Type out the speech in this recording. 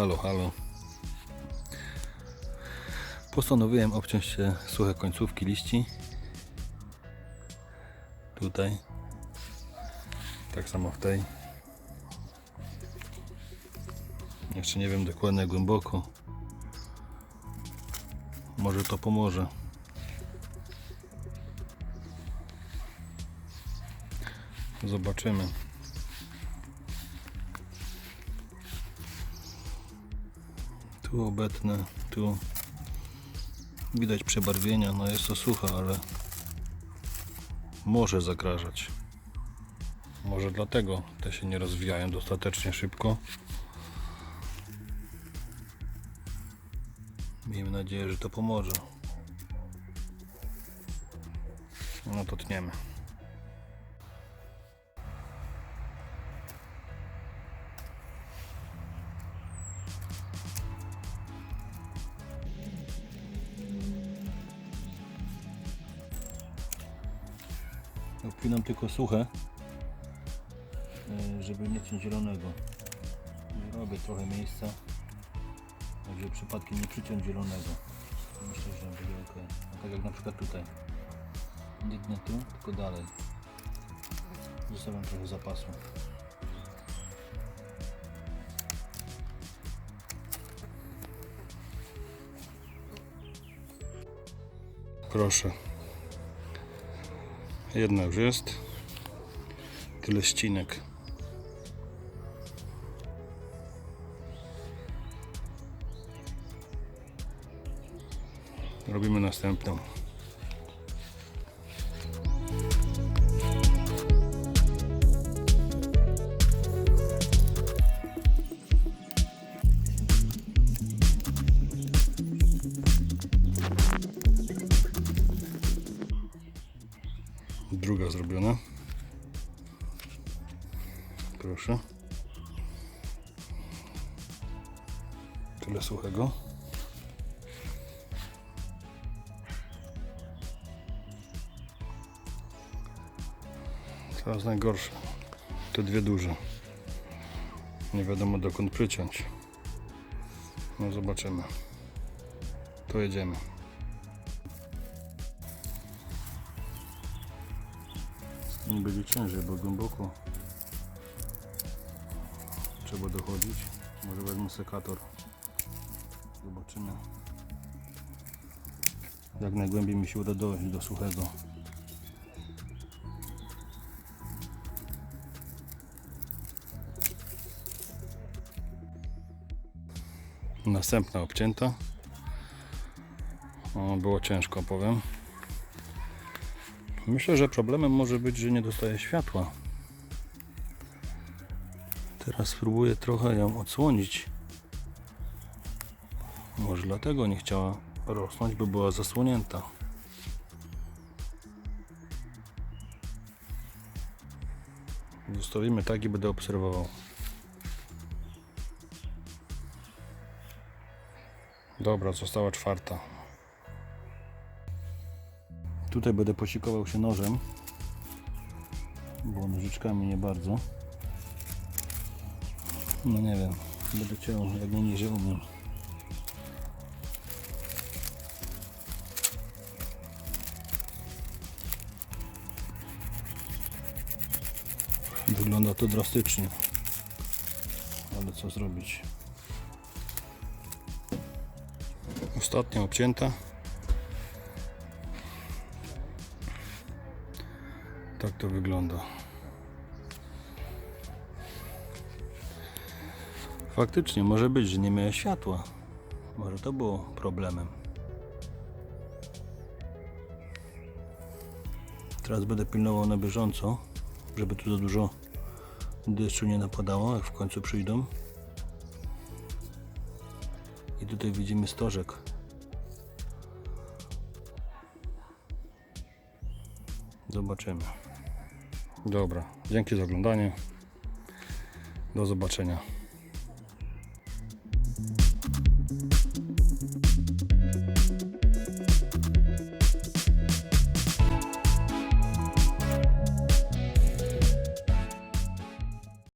Halo, halo. Postanowiłem obciąć się suche końcówki liści. Tutaj. Tak samo w tej. Jeszcze nie wiem dokładnie głęboko. Może to pomoże. Zobaczymy. Tu obetnę, tu widać przebarwienia. No jest to suche, ale może zagrażać. Może dlatego te się nie rozwijają dostatecznie szybko. Miejmy nadzieję, że to pomoże. No to tniemy. Odpinam tylko suche, e, żeby nie ciąć zielonego. Robię trochę miejsca, żeby przypadkiem nie przyciąć zielonego. Myślę, że będzie ok. A tak jak na przykład tutaj. Tnę tu, tylko dalej. Zostawiam trochę zapasu. Proszę. Jedna już jest. Tyle ścinek. Robimy następną. Druga zrobiona. Proszę. Tyle suchego. Teraz najgorsze. Te dwie duże. Nie wiadomo dokąd przyciąć. No zobaczymy. To jedziemy. Nie będzie ciężej, bo głęboko trzeba dochodzić. Może wezmę sekator. Zobaczymy. Jak najgłębiej mi się uda dojść do suchego. Następna obcięta. O, było ciężko, powiem. Myślę, że problemem może być, że nie dostaje światła. Teraz spróbuję trochę ją odsłonić. Może dlatego nie chciała rosnąć, bo była zasłonięta. Zostawimy tak i będę obserwował. Dobra, została czwarta. Tutaj będę posikował się nożem, bo nożyczkami nie bardzo. No nie wiem, będę ciął jak najniżej umiem. Wygląda to drastycznie, ale co zrobić? Ostatnia obcięta. Tak to wygląda. Faktycznie może być, że nie miałem światła. Może to było problemem. Teraz będę pilnował na bieżąco, żeby tu za dużo deszczu nie napadało, jak w końcu przyjdą. I tutaj widzimy stożek. Zobaczymy. Dobra, dzięki za oglądanie. Do zobaczenia.